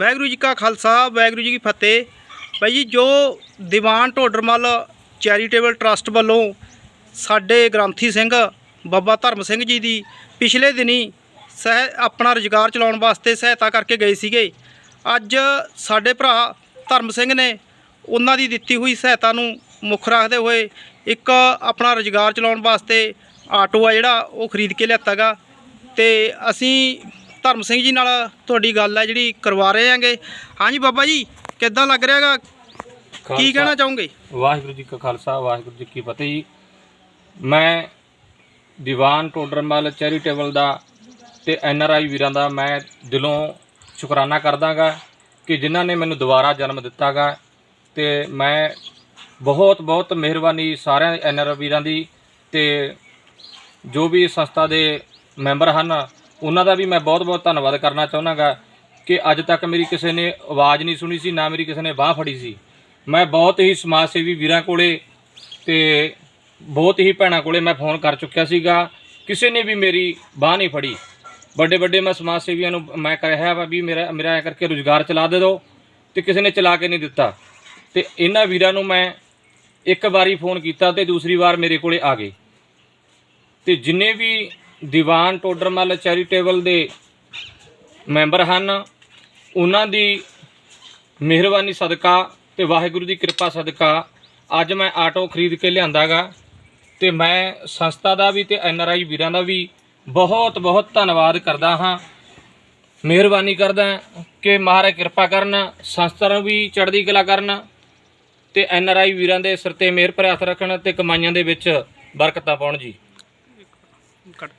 ਵਾਹਿਗੁਰੂ ਜੀ ਕਾ ਖਾਲਸਾ, ਵਾਹਿਗੁਰੂ ਜੀ ਕੀ ਫਤਿਹ। ਭਾਈ ਜੀ, ਜੋ ਦੀਵਾਨ ਢੋਡਰਮਲ ਚੈਰੀਟੇਬਲ ਟਰਸਟ ਵੱਲੋਂ ਸਾਡੇ ਗ੍ਰੰਥੀ ਸਿੰਘ ਬਾਬਾ ਧਰਮ ਸਿੰਘ ਜੀ ਦੀ ਪਿਛਲੇ ਦਿਨੀ ਸਹਿ ਆਪਣਾ ਰੁਜ਼ਗਾਰ ਚਲਾਉਣ ਵਾਸਤੇ ਸਹਾਇਤਾ ਕਰਕੇ ਗਏ ਸੀਗੇ। ਅੱਜ ਸਾਡੇ ਭਰਾ ਧਰਮ ਸਿੰਘ ਨੇ ਉਹਨਾਂ ਦੀ ਦਿੱਤੀ ਹੋਈ ਸਹਾਇਤਾ ਨੂੰ ਮੁੱਖ ਰੱਖਦੇ ਹੋਏ ਇੱਕ ਆਪਣਾ ਰੁਜ਼ਗਾਰ ਚਲਾਉਣ ਵਾਸਤੇ ਆਟੋ ਆ ਜਿਹੜਾ, ਉਹ ਖਰੀਦ ਕੇ ਲਿਆਤਾਗਾ ਤੇ ਅਸੀਂ ਧਰਮ ਸਿੰਘ ਜੀ ਨਾਲ ਤੁਹਾਡੀ ਗੱਲ ਹੈ ਜਿਹੜੀ ਕਰਵਾ ਰਹੇ ਆਂਗੇ ਹਾਂਜੀ ਬਾਬਾ ਜੀ ਕਿੱਦਾਂ ਲੱਗ ਰਿਹਾਗਾ ਕੀ ਕਹਿਣਾ ਚਾਹੋਗੇ? ਵਾਹਿਗੁਰੂ ਜੀ ਕਾ ਖਾਲਸਾ ਵਾਹਿਗੁਰੂ ਜੀ ਕੀ ਫਤਿਹ ਜੀ। ਮੈਂ ਦੀਵਾਨ ਟੋਡਰਮਲ ਚੈਰੀਟੇਬਲ ਦਾ ਤੇ ਐਨ ਆਰ ਆਈ ਵੀਰਾਂ ਦਾ ਮੈਂ ਦਿਲੋਂ ਸ਼ੁਕਰਾਨਾ ਕਰਦਾਗਾ ਕਿ ਜਿਨ੍ਹਾਂ ਨੇ ਮੈਨੂੰ ਦੁਬਾਰਾ ਜਨਮ ਦਿੱਤਾਗਾ ਤੇ ਮੈਂ ਬਹੁਤ ਬਹੁਤ ਮਿਹਰਬਾਨੀ ਸਾਰਿਆਂ ਐਨ ਆਰ ਵੀਰਾਂ ਦੀ ਤੇ ਜੋ ਵੀ ਸੰਸਥਾ ਦੇ ਮੈਂਬਰ ਹਨ ਉਹਨਾਂ ਦਾ ਵੀ ਮੈਂ ਬਹੁਤ ਬਹੁਤ ਧੰਨਵਾਦ ਕਰਨਾ ਚਾਹੁੰਦਾਗਾ ਕਿ ਅੱਜ ਤੱਕ ਮੇਰੀ ਕਿਸੇ ਨੇ ਆਵਾਜ਼ ਨਹੀਂ ਸੁਣੀ ਸੀ, ਨਾ ਮੇਰੀ ਕਿਸੇ ਨੇ ਬਾਹ ਫੜੀ ਸੀ। ਮੈਂ ਬਹੁਤ ਹੀ ਸਮਾਜ ਸੇਵੀ ਵੀਰਾਂ ਕੋਲੇ ਤੇ ਬਹੁਤ ਹੀ ਭੈਣਾਂ ਕੋਲੇ ਮੈਂ ਫੋਨ ਕਰ ਚੁੱਕਿਆ ਸੀਗਾ। ਕਿਸੇ ਨੇ ਵੀ ਮੇਰੀ ਬਾਹ ਨਹੀਂ ਫੜੀ। ਵੱਡੇ ਵੱਡੇ ਮੈਂ ਸਮਾਜ ਸੇਵੀਆਂ ਨੂੰ ਮੈਂ ਕਹਿਆ ਵਾ ਵੀ ਮੇਰਾ ਮੇਰਾ ਐ ਕਰਕੇ ਰੁਜ਼ਗਾਰ ਚਲਾ ਦੇ ਦਿਓ ਤੇ ਕਿਸੇ ਨੇ ਚਲਾ ਕੇ ਨਹੀਂ ਦਿੱਤਾ। ਤੇ ਇਹਨਾਂ ਵੀਰਾਂ ਨੂੰ ਮੈਂ ਇੱਕ ਵਾਰੀ ਫੋਨ ਕੀਤਾ ਤੇ ਦੂਸਰੀ ਵਾਰ ਮੇਰੇ ਕੋਲੇ ਆ ਗਏ। ਤੇ ਜਿੰਨੇ ਵੀ ਦੀਵਾਨ ਟੋਡਰਮਲ ਚੈਰੀਟੇਬਲ ਦੇ ਮੈਂਬਰ ਹਨ। ਉਹਨਾਂ ਦੀ ਮਿਹਰਬਾਨੀ ਸਦਕਾ ਤੇ ਵਾਹਿਗੁਰੂ ਦੀ ਕਿਰਪਾ ਸਦਕਾ ਅੱਜ ਮੈਂ ਆਟੋ ਖਰੀਦ ਕੇ ਲਿਆਂਦਾਗਾ ਤੇ ਮੈਂ ਸੰਸਥਾ ਦਾ ਵੀ ਤੇ ਐਨ ਆਰ ਆਈ ਵੀਰਾਂ ਦਾ ਵੀ ਬਹੁਤ ਬਹੁਤ ਧੰਨਵਾਦ ਕਰਦਾ ਹਾਂ। ਮਿਹਰਬਾਨੀ ਕਰਦਾ ਕਿ ਮਹਾਰਾਜ ਕਿਰਪਾ ਕਰਨ, ਸੰਸਥਾ ਨੂੰ ਵੀ ਚੜ੍ਹਦੀ ਕਲਾ ਕਰਨ ਤੇ ਐਨ ਆਰ ਆਈ ਵੀਰਾਂ ਦੇ ਸਿਰ ਤੇ ਮਿਹਰ ਭਰੇ ਰੱਖਣ ਤੇ ਕਮਾਈਆਂ ਦੇ ਵਿੱਚ ਬਰਕਤਾਂ ਪਾਉਣ ਜੀ। ਕੱਟ